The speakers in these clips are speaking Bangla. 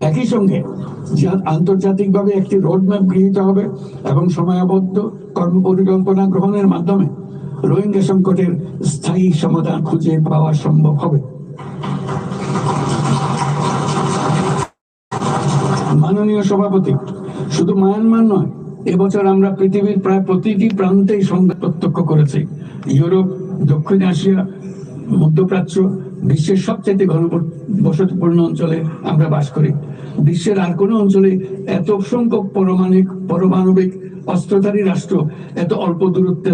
একই সঙ্গে আন্তর্জাতিকভাবে একটি রোডম্যাপ গৃহীত হবে এবং সময়াবদ্ধ কর্ম পরিকল্পনা গ্রহণের মাধ্যমে রোহিঙ্গা সংকটের স্থায়ী সমাধান খুঁজে পাওয়া সম্ভব হবে। মাননীয় সভাপতি, শুধু মায়ানমার নয়, এবছর আমরা পৃথিবীর প্রায় প্রতিটি প্রান্তেই সংঘাত প্রত্যক্ষ করেছি। ইউরোপ, দক্ষিণ এশিয়া মধ্যপ্রাচ্য বিশ্বের সবচেয়ে ঘনবসতিপূর্ণ অঞ্চলে আমরা বাস করি। বিশ্বের আর কোনো অঞ্চলে এত সংখ্যক পরমাণবিক পারমাণবিক অস্ত্রধারী রাষ্ট্র এত অল্প দূরত্বে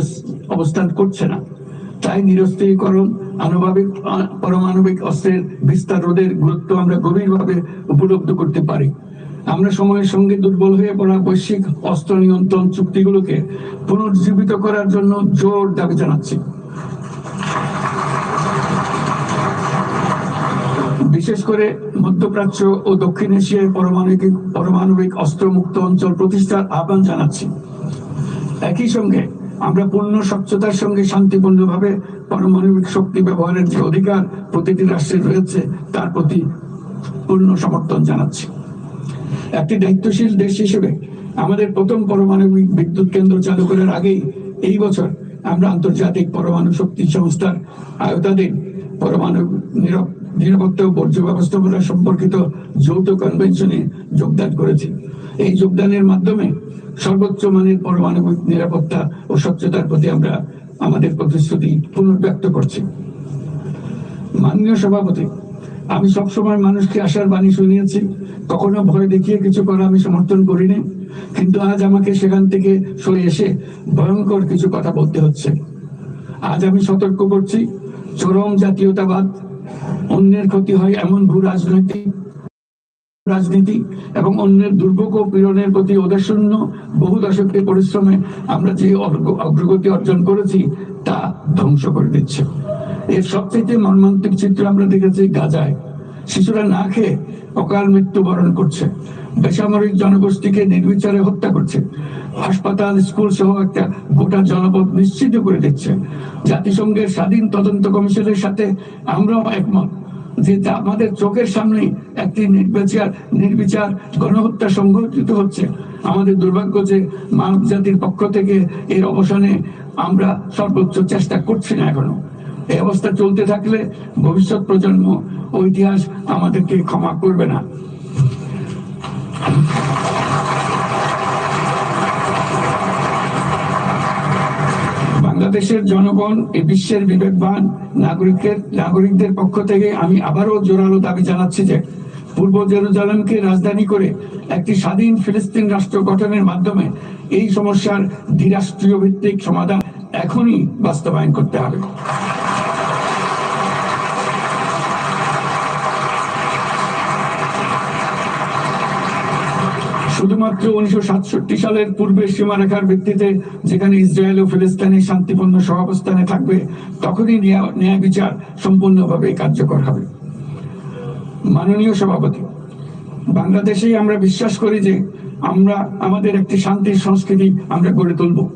অবস্থান করছে না। তাই নিরস্ত্রীকরণ, আনুভাবিক পারমাণবিক অস্ত্রের বিস্তার রোধের গুরুত্ব আমরা গভীরভাবে উপলব্ধ করতে পারি। আমরা সময়ের সঙ্গে দুর্বল হয়ে পড়া বৈশ্বিক অস্ত্র নিয়ন্ত্রণ চুক্তিগুলোকে পুনর্জীবিত করার জন্য জোর দাবি জানাচ্ছি। বিশেষ করে মধ্যপ্রাচ্য ও দক্ষিণ এশিয়ায় পারমাণবিক পারমাণবিক অস্ত্রমুক্ত অঞ্চল প্রতিষ্ঠার আহ্বান জানাচ্ছি। একই সঙ্গে আমরা পূর্ণ স্বচ্ছতার সঙ্গে শান্তিপূর্ণভাবে পারমাণবিক শক্তি ব্যবহারের যে অধিকার প্রতিটি রাষ্ট্রের রয়েছে, তার প্রতি পূর্ণ সমর্থন জানাচ্ছি। একটি দায়িত্বশীল দেশ হিসেবে আমাদের প্রথম পারমাণবিক বিদ্যুৎ কেন্দ্র চালু করার আগেই এই বছর আমরা আন্তর্জাতিক পরমাণু শক্তি সংস্থার আয়তাধীন পরমাণু নিরাপ- নিরাপত্তা ও বর্জ্য ব্যবস্থাপনা সম্পর্কিত যৌথ কনভেনশনে যোগদান করেছি। এই যোগদানের মাধ্যমে সর্বোচ্চ মানের পারমাণবিক নিরাপত্তা ও স্বচ্ছতার প্রতি আমরা আমাদের প্রতিশ্রুতি পুনর্ব্যক্ত করছি। মাননীয় সভাপতি, আমি সবসময় মানুষকে আশার বাণী শুনিয়েছি, কখনো ভয় দেখিয়ে কিছু করা আমি সমর্থন করিনি, কিন্তু আজ আমাকে সেখান থেকে সরে এসে ভয়ঙ্কর কিছু কথা বলতে হচ্ছে। আজ আমি সতর্ক করছি, চরম জাতীয়তাবাদ অন্যের ক্ষতি হয় এমন ভূ রাজনৈতিক রাজনীতি এবং অন্যের দুর্ভোগ ও পীড়নের প্রতি ওদেশূন্য বহু দশকের পরিশ্রমে আমরা যে অগ্র- অগ্রগতি অর্জন করেছি তা ধ্বংস করে দিচ্ছে। এর সবচেয়ে মর্মান্তিক চিত্র আমরা দেখেছি গাজায়। শিশুরা না খেয়ে অকাল মৃত্যুবরণ করছে। বেসামরিক জনগোষ্ঠীকে নির্বিচারে হত্যা করছে। হাসপাতাল স্কুল সহ একটা গোটা জনপদ নিশ্চিত করে দিচ্ছে। জাতিসংঘের স্বাধীন তদন্ত কমিশনের সাথে আমরাও একমত যে আমাদের চোখের সামনে একটি নির্বিচার নির্বিচার গণহত্যা সংঘটিত হচ্ছে। আমাদের দুর্ভাগ্য যে মানব জাতির পক্ষ থেকে এর অবসানে আমরা সর্বোচ্চ চেষ্টা করছি না এখনও। এই অবস্থা চলতে থাকলে ভবিষ্যৎ প্রজন্ম ইতিহাস আমাদেরকে ক্ষমা করবে না। বাংলাদেশের জনগণ, এই বিশ্বের বিবেকবান নাগরিকের নাগরিকদের পক্ষ থেকে আমি আবারও জোরালো দাবি জানাচ্ছি যে, পূর্ব জেরুজালেমকে রাজধানী করে একটি স্বাধীন ফিলিস্তিন রাষ্ট্র গঠনের মাধ্যমে এই সমস্যার দ্বিরাষ্ট্রীয় ভিত্তিক সমাধান এখনই বাস্তবায়ন করতে হবে। শুধুমাত্র উনিশশো সাতষট্টি সালের পূর্বের সীমারেখার ভিত্তিতে যেখানে ইসরায়েল ও ফিলিস্তানি শান্তিপূর্ণ সহাবস্থানে থাকবে, তখনই ন্যায় বিচার সম্পূর্ণভাবে কার্যকর হবে। মাননীয় সভাপতি, বাংলাদেশেই আমরা বিশ্বাস করি যে আমরা, আমাদের একটি শান্তির সংস্কৃতি আমরা গড়ে তুলব,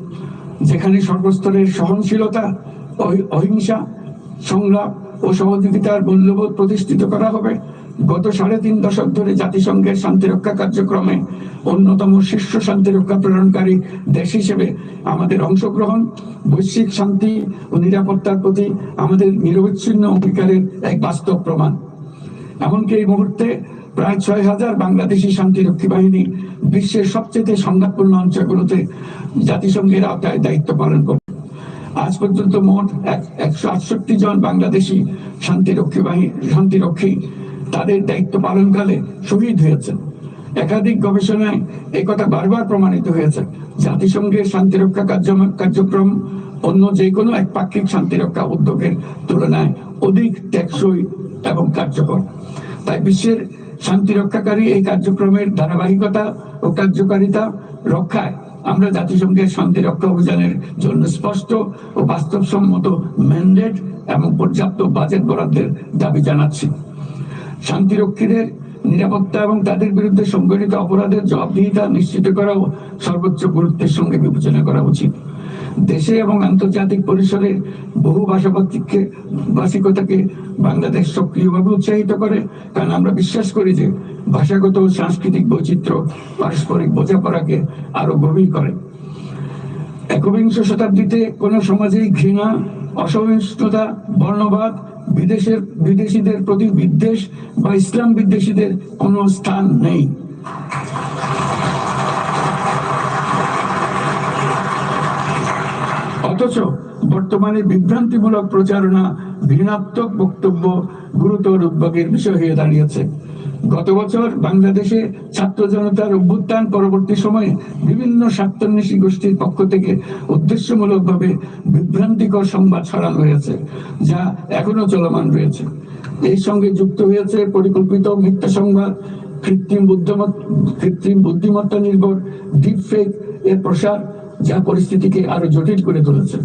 যেখানে সর্বস্তরের সহনশীলতা, অহি- অহিংসা, সংলাপ ও সহযোগিতার মূল্যবোধ প্রতিষ্ঠিত করা হবে গত সাড়ে তিন দশক ধরে জাতিসংঘের শান্তিরক্ষা কার্যক্রমে অন্যতম শীর্ষ শান্তিরক্ষা প্রেরণকারী দেশ হিসেবে আমাদের অংশগ্রহণ, বৈশ্বিক শান্তি ও নিরাপত্তার প্রতি আমাদের নিরবিচ্ছিন্ন অঙ্গীকারের এক বাস্তব প্রমাণ। এমনকি এই মুহূর্তে প্রায় ছয় হাজার বাংলাদেশি শান্তিরক্ষী বাহিনী বিশ্বের সবচেয়ে সংঘাতপূর্ণ অঞ্চলগুলোতে জাতিসংঘের আওতায় দায়িত্ব পালন করে আজ পর্যন্ত মোট একশো আটষট্টি জন বাংলাদেশি শান্তিরক্ষী বাহিনী শান্তিরক্ষী তাদের দায়িত্ব পালনকালে শহীদ হয়েছেন। একাধিক গবেষণায় এই কথা বারবার প্রমাণিত হয়েছে। জাতিসংঘের শান্তিরক্ষা কার্য- কার্যক্রম অন্য যে কোনো একপাক্ষিক শান্তিরক্ষা উদ্যোগের তুলনায় অধিক টেকসই এবং কার্যকর। তাই বিশ্বের শান্তিরক্ষাকারী এই কার্যক্রমের ধারাবাহিকতা ও কার্যকারিতা রক্ষায় আমরা জাতিসংঘের শান্তিরক্ষা অভিযানের জন্য স্পষ্ট ও বাস্তবসম্মত ম্যান্ডেট এবং পর্যাপ্ত বাজেট বরাদ্দের দাবি জানাচ্ছি। শান্তিরক্ষীদের নিরাপত্তা এবং তাদের বিরুদ্ধে সংগঠিত অপরাধের জবাবদিহিতা নিশ্চিত করাও সর্বোচ্চ গুরুত্বের সঙ্গে বিবেচনা করা উচিত। দেশে এবং আন্তর্জাতিক পরিসরে বহু ভাষাভাষিককে ভাষিকতাকে বাংলাদেশ সক্রিয়ভাবে উৎসাহিত করে, কারণ আমরা বিশ্বাস করি যে ভাষাগত ও সাংস্কৃতিক বৈচিত্র্য পারস্পরিক বোঝাপড়াকে আরও গভীর করে। একবিংশ শতাব্দীতে কোনো সমাজেই ঘৃণা, অসহিষ্ণুতা, বর্ণবাদ বিদেশের বিদেশিদের প্রতি বিদ্বেষ বা ইসলাম বিদ্বেষীদের কোনো স্থান নেই। অথচ বর্তমানে বিভ্রান্তিমূলক প্রচারণা, ঘৃণাত্মক বক্তব্য গুরুতর উদ্বেগের বিষয় হয়ে দাঁড়িয়েছে। গত বছর বাংলাদেশে ছাত্র জনতার অভ্যুত্থান পরবর্তী সময়ে বিভিন্ন স্বার্থান্বেষী গোষ্ঠীর পক্ষ থেকে উদ্দেশ্যমূলকভাবে বিভ্রান্তিকর সংবাদ ছড়ানো হয়েছে, যা এখনও চলমান রয়েছে। এই সঙ্গে যুক্ত হয়েছে পরিকল্পিত মিথ্যা সংবাদ, কৃত্রিম বুদ্ধিমত্তা কৃত্রিম বুদ্ধিমত্তা নির্ভর ডিপ ফেক এর প্রসার, যা পরিস্থিতিকে আরও জটিল করে তুলেছে।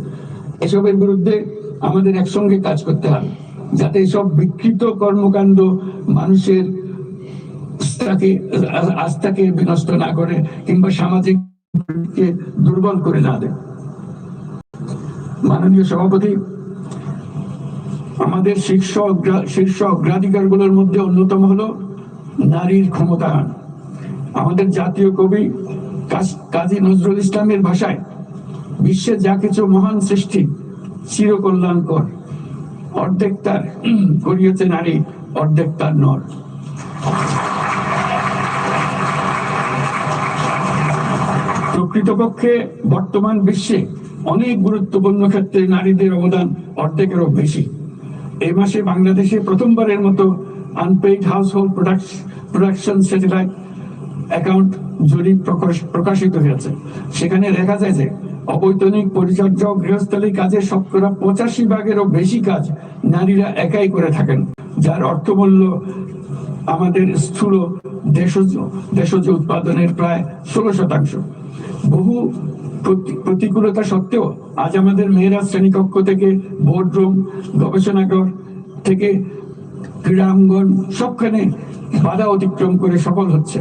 এসবের বিরুদ্ধে আমাদের একসঙ্গে কাজ করতে হবে, যাতে এসব বিকৃত কর্মকাণ্ড মানুষের আস্থাকে বিনষ্ট না করে কিংবা সামাজিক দুর্বল করে না দেয়। মাননীয় সভাপতি, আমাদের শীর্ষ শীর্ষ অগ্রাধিকারগুলোর মধ্যে অন্যতম হলো নারীর ক্ষমতায়ন। আমাদের জাতীয় কবি কাজী নজরুল ইসলামের ভাষায় বিশ্বে যা কিছু মহান সৃষ্টি, চিরকল্যাণকর। অর্ধেক তার, করিয়েছে নারী, অর্ধেক তার নর। প্রকৃতপক্ষে বর্তমান বিশ্বে অনেক গুরুত্বপূর্ণ ক্ষেত্রে নারীদের অবদান অর্ধেকেরও বেশি। এই মাসে বাংলাদেশে প্রথমবারের মতো unpaid household production satellite account জরিপ প্রকাশ- প্রকাশিত হয়েছে। সেখানে দেখা যায় যে অবৈতনিক পরিচর্যা গৃহস্থলী কাজের শতকরা পঁচাশি ভাগেরও বেশি কাজ নারীরা একাই করে থাকেন, যার অর্থমূল্য আমাদের স্থূল দেশজ দেশজ উৎপাদনের প্রায় ষোলো শতাংশ। বহু প্রতিকূলতা সত্ত্বেও আজ আমাদের মেয়েরা শ্রেণীকক্ষ থেকে বোর্ডরুম গবেষণাগার থেকে ক্রীড়াঙ্গন সবখানে বাধা অতিক্রম করে সফল হচ্ছে।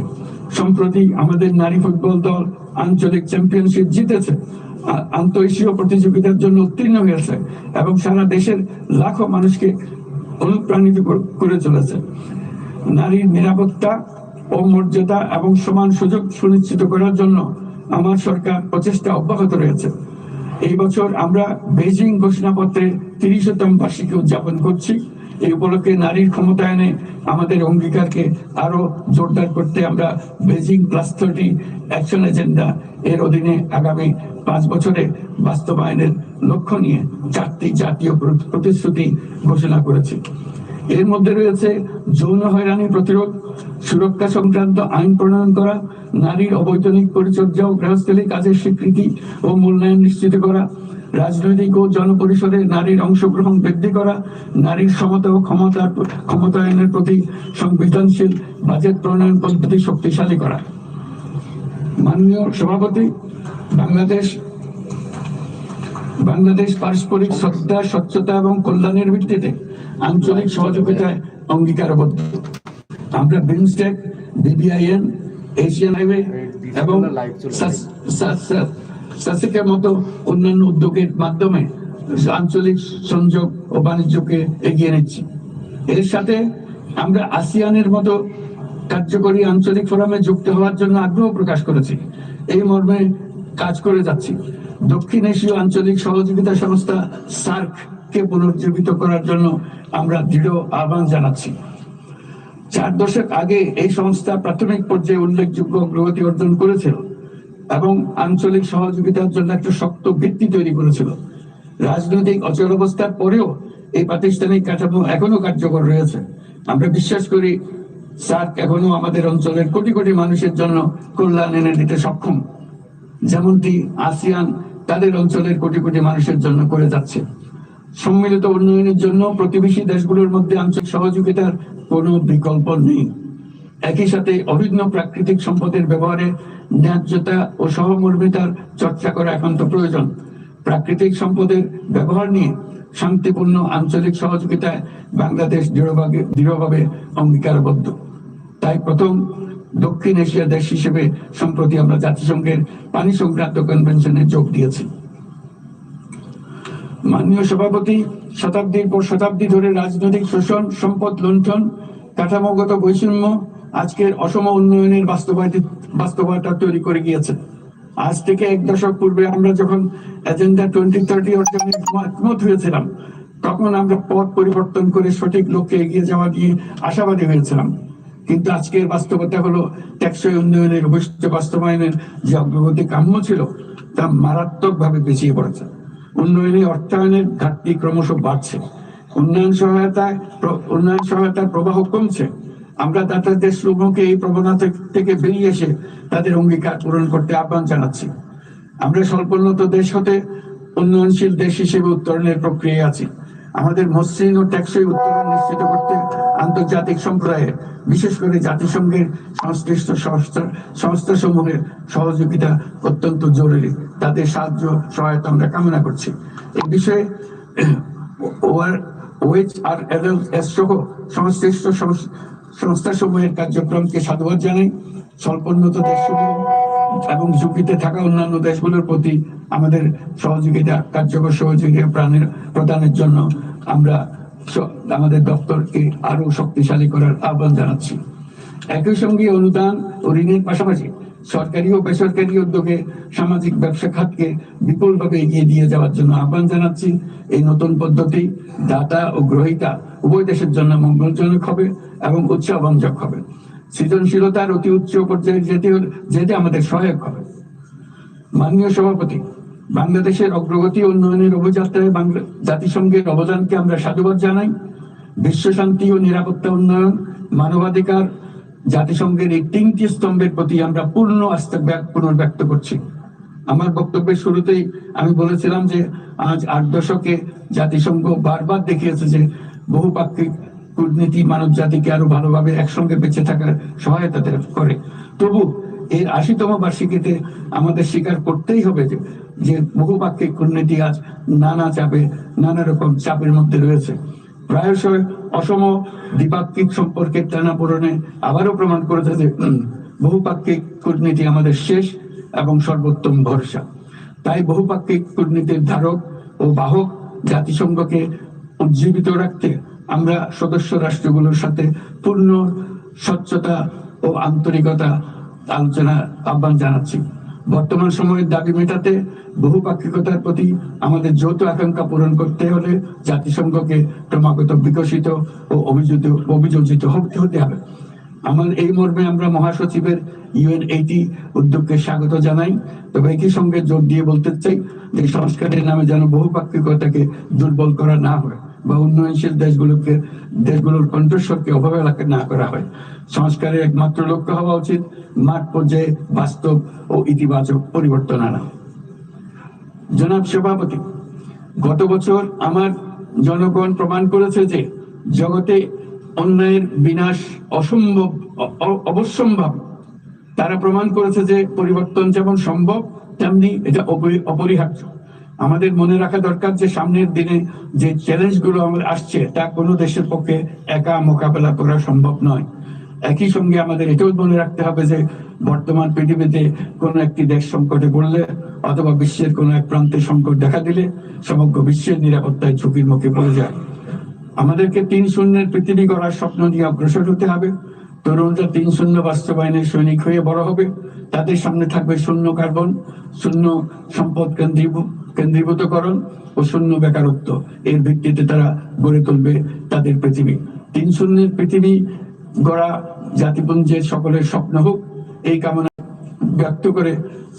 সম্প্রতি আমাদের নারী ফুটবল দল আঞ্চলিক চ্যাম্পিয়নশিপ জিতেছে। আন্তঃএশীয় প্রতিযোগিতার জন্য উত্তীর্ণ হয়েছে এবং সারা দেশের লাখো মানুষকে অনুপ্রাণিত করে চলেছে। নারীর নিরাপত্তা ও মর্যাদা এবং সমান সুযোগ সুনিশ্চিত করার জন্য আমার সরকার প্রচেষ্টা অব্যাহত রয়েছে। এই বছর আমরা বেজিং ঘোষণাপত্রের তিরিশতম বার্ষিকী উদযাপন করছি। এই উপলক্ষে নারীর ক্ষমতায়নে আমাদের অঙ্গীকারকে আরও জোরদার করতে আমরা Beijing plus thirty action agenda এর অধীনে আগামী পাঁচ বছরে বাস্তবায়নের লক্ষ্য নিয়ে চারটি জাতীয় প্রতিশ্রুতি ঘোষণা করেছি। এর মধ্যে রয়েছে যৌন হয়রানি প্রতিরোধ, সুরক্ষা সংক্রান্ত আইন প্রণয়ন করা, নারীর অবৈতনিক পরিচর্যা ও গৃহস্থলী কাজের স্বীকৃতি ও মূল্যায়ন নিশ্চিত করা, রাজনৈতিক ও জনপরিসরে নারীর অংশগ্রহণ বৃদ্ধি করা, নারীর সমতা ও ক্ষমতার ক্ষমতায়নের প্রতি সংবেদনশীল বাজেট প্রণয়ন পদ্ধতি শক্তিশালী করা। মাননীয় সভাপতি বাংলাদেশ বাংলাদেশ পারস্পরিক শ্রদ্ধা, স্বচ্ছতা এবং কল্যাণের ভিত্তিতে আঞ্চলিক সহযোগিতায় অঙ্গীকারবদ্ধ। আমরা বিমস্টেক, বিবিআইএন, এশিয়ান হাইওয়ে এবং সাস- সাস- সাস- সাসিকের মতো অন্যান্য উদ্যোগের মাধ্যমে আঞ্চলিক সংযোগ ও বাণিজ্যকে এগিয়ে নিচ্ছি। এর সাথে আমরা আসিয়ানের মতো কার্যকরী আঞ্চলিক ফোরামে যুক্ত হওয়ার জন্য আগ্রহ প্রকাশ করেছি। এই মর্মে কাজ করে যাচ্ছি। দক্ষিণ এশীয় আঞ্চলিক সহযোগিতা সংস্থা সার্ক কে পুনর্জীবিত করার জন্য আমরা দৃঢ় আহ্বান জানাচ্ছি। চার দশক আগে এই সংস্থা প্রাথমিক পর্যায়ে উল্লেখযোগ্য অগ্রগতি অর্জন করেছিল এবং আঞ্চলিক সহযোগিতার জন্য একটা শক্ত ভিত্তি তৈরি করেছিল। রাজনৈতিক অচল অবস্থার পরেও এই প্রাতিষ্ঠানিক কাঠামো এখনও কার্যকর রয়েছে। আমরা বিশ্বাস করি, সার্ক এখনও আমাদের অঞ্চলের কোটি কোটি মানুষের জন্য কল্যাণ এনে দিতে সক্ষম। যেমনটি আসিয়ান তাদের অঞ্চলের কোটি কোটি মানুষের জন্য করে যাচ্ছে। সম্মিলিত উন্নয়নের জন্য প্রতিবেশী দেশগুলোর মধ্যে আঞ্চলিক সহযোগিতার কোনো বিকল্প নেই। একই সাথে অভিন্ন প্রাকৃতিক সম্পদের ব্যবহারে ন্যায্যতা ও সহমর্মিতার চর্চা করা একান্ত প্রয়োজন। প্রাকৃতিক সম্পদের ব্যবহার নিয়ে শান্তিপূর্ণ আঞ্চলিক সহযোগিতায় বাংলাদেশ দৃঢ়ভাবে দৃঢ়ভাবে অঙ্গীকারবদ্ধ। তাই প্রথম দক্ষিণ এশিয়া দেশ হিসেবে সম্প্রতি আমরা জাতিসংঘের পানি সংক্রান্ত কনভেনশনে যোগ দিয়েছি। মাননীয় সভাপতি, শতাব্দীর পর শতাব্দী ধরে রাজনৈতিক শোষণ, সম্পদ লুণ্ঠন, কাঠামোগত বৈষম্য আজকের অসম উন্নয়নের বাস্তবতা তৈরি করে গিয়েছে। আজ থেকে এক দশক পূর্বে আমরা যখন এজেন্ডা টোয়েন্টি থার্টি অর্জনে একমত হয়েছিলাম, তখন আমরা পথ পরিবর্তন করে সঠিক লক্ষ্যে এগিয়ে যাওয়া নিয়ে আশাবাদী হয়েছিলাম। কিন্তু আজকের বাস্তবতা হলো টেকসই উন্নয়নের অবস্থিত বাস্তবায়নের যে অগ্রগতি কাম্য ছিল, তা মারাত্মকভাবে পিছিয়ে পড়েছে। উন্নয়নে অর্থায়নের ঘাটতি ক্রমশ বাড়ছে। উন্নয়ন সহায়তায় উন্নয়ন সহায়তার প্রবাহ কমছে। আমরা দাতাদের সমূহকে এই প্রবণতা থেকে বেরিয়ে এসে তাদের অঙ্গীকার পূরণ করতে আহ্বান জানাচ্ছি। আমরা স্বল্পোন্নত দেশ হতে উন্নয়নশীল দেশ হিসেবে উত্তরণের প্রক্রিয়ায় আছি। আমাদের মসৃণ ও টেকসই উত্তরণ নিশ্চিত করতে আন্তর্জাতিক সম্প্রদায়ের, বিশেষ করে জাতিসংঘের সংশ্লিষ্ট সংস্থা সংস্থা সমূহের সহযোগিতা অত্যন্ত জরুরি। তাদের সাহায্য, সহায়তা আমরা কামনা করছি। এই বিষয়ে সংশ্লিষ্ট সংস- সংস্থাসমূহের কার্যক্রমকে সাধুবাদ জানাই। স্বল্পোন্নত দেশসমূহ এবং ঝুঁকিতে থাকা অন্যান্য দেশগুলোর প্রতি আমাদের সহযোগিতা, কার্যকর সহযোগিতা প্রাণের, প্রদানের জন্য আমরা আমাদের দপ্তরকে আরও শক্তিশালী করার আহ্বান জানাচ্ছি। একই সঙ্গে অনুদান ও ঋণের পাশাপাশি সরকারি ও বেসরকারি উদ্যোগে সামাজিক ব্যবসা খাতকে বিপুলভাবে এগিয়ে দিয়ে যাওয়ার জন্য আহ্বান জানাচ্ছি। এই নতুন পদ্ধতি দাতা ও গ্রহিতা উভয় দেশের জন্য মঙ্গলজনক হবে এবং উৎসাহবঞ্জক হবে। সৃজনশীলতার অতি উচ্চ পর্যায়ে যেতে যেতে আমাদের সহায়ক হবে। মাননীয় সভাপতি বাংলাদেশের অগ্রগতি উন্নয়নের অভিযাত্রায় জাতিসংঘের অবদানকে আমরা সাধুবাদ জানাই। বিশ্ব শান্তি ও নিরাপত্তা উন্নয়ন, মানবাধিকার, জাতিসংঘের এই তিনটি স্তম্ভের প্রতি আমরা পূর্ণ আস্থা ব্যক- পুনর্ব্যক্ত করছি। আমার বক্তব্যের শুরুতেই আমি বলেছিলাম যে, আজ আট দশকে জাতিসংঘ বারবার দেখিয়েছে যে, বহুপাক্ষিক কূটনীতি মানব জাতিকে আরও ভালোভাবে একসঙ্গে বেঁচে থাকার সহায়তা করে। তবু এর আশিতম বার্ষিকীতে আমাদের স্বীকার করতেই হবে যে বহুপাক্ষিক কূটনীতি আজ নানা চাপে, নানা রকম চাপের মধ্যে রয়েছে। প্রায়শই অসম দ্বিপাক্ষিক সম্পর্কের পূরণে আবারও প্রমাণ করেছে যে বহুপাক্ষিক কূটনীতি আমাদের শেষ এবং সর্বোত্তম ভরসা। তাই বহুপাক্ষিক কূটনীতির ধারক ও বাহক জাতিসংঘকে উজ্জীবিত রাখতে আমরা সদস্য রাষ্ট্রগুলোর সাথে পূর্ণ স্বচ্ছতা ও আন্তরিকতা আলোচনা আহ্বান জানাচ্ছি। বর্তমান সময়ের দাবি মেটাতে বহুপাক্ষিকতার প্রতি আমাদের যৌথ আকাঙ্ক্ষা পূরণ করতে হলে জাতিসংঘকে ক্রমাগত বিকশিত ও অভিযোজিত অভিযোজিত হতে হতে হবে। আমার এই মর্মে আমরা মহাসচিবের ইউএন এইটি উদ্যোগকে স্বাগত জানাই। তবে একই সঙ্গে জোর দিয়ে বলতে চাই যে সংস্কারের নামে যেন বহুপাক্ষিকতাকে দুর্বল করা না হয়। বা উন্নয়নশীল দেশগুলোকে, দেশগুলোর কণ্ঠস্বরকে অবহেলা না করা হয়। সংস্কারের একমাত্র লক্ষ্য হওয়া উচিত মাঠ পর্যায়ে বাস্তব ও ইতিবাচক পরিবর্তন আনা। জনাব সভাপতি, গত বছর আমার জনগণ প্রমাণ করেছে যে জগতে অন্যায়ের বিনাশ অসম্ভব, অ- অ- অবশ্যম্ভাব। তারা প্রমাণ করেছে যে পরিবর্তন যেমন সম্ভব, তেমনি এটা অপরি- অপরিহার্য। আমাদের মনে রাখা দরকার যে সামনের দিনে যে চ্যালেঞ্জগুলো আমাদের আসছে, তা কোনো দেশের পক্ষে একা মোকাবেলা করা সম্ভব নয়। একই সঙ্গে আমাদের এটাও মনে রাখতে হবে যে বর্তমান পৃথিবীতে কোনো একটি দেশ সংকটে পড়লে অথবা বিশ্বের কোনো এক প্রান্তে সংকট দেখা দিলে সমগ্র বিশ্বের নিরাপত্তায় ঝুঁকির মুখে পড়ে যায়। আমাদেরকে তিন শূন্যের পৃথিবী গড়ার স্বপ্ন নিয়ে অগ্রসর হতে হবে। তরুণরা তিন শূন্য বাস্তবায়নের সৈনিক হয়ে বড় হবে। তাদের সামনে থাকবে শূন্য কার্বন, শূন্য সম্পদ কেন্দ্রীভূত কেন্দ্রীভূতকরণ ও শূন্য বেকারত্ব এর ভিত্তিতে তারা গড়ে তুলবে তাদের পৃথিবী। তিন শূন্যের পৃথিবী গড়া জাতিপুঞ্জের সকলের স্বপ্ন হোক, এই কামনা ব্যক্ত করে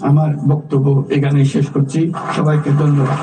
আমার বক্তব্য এখানে শেষ করছি। সবাইকে ধন্যবাদ।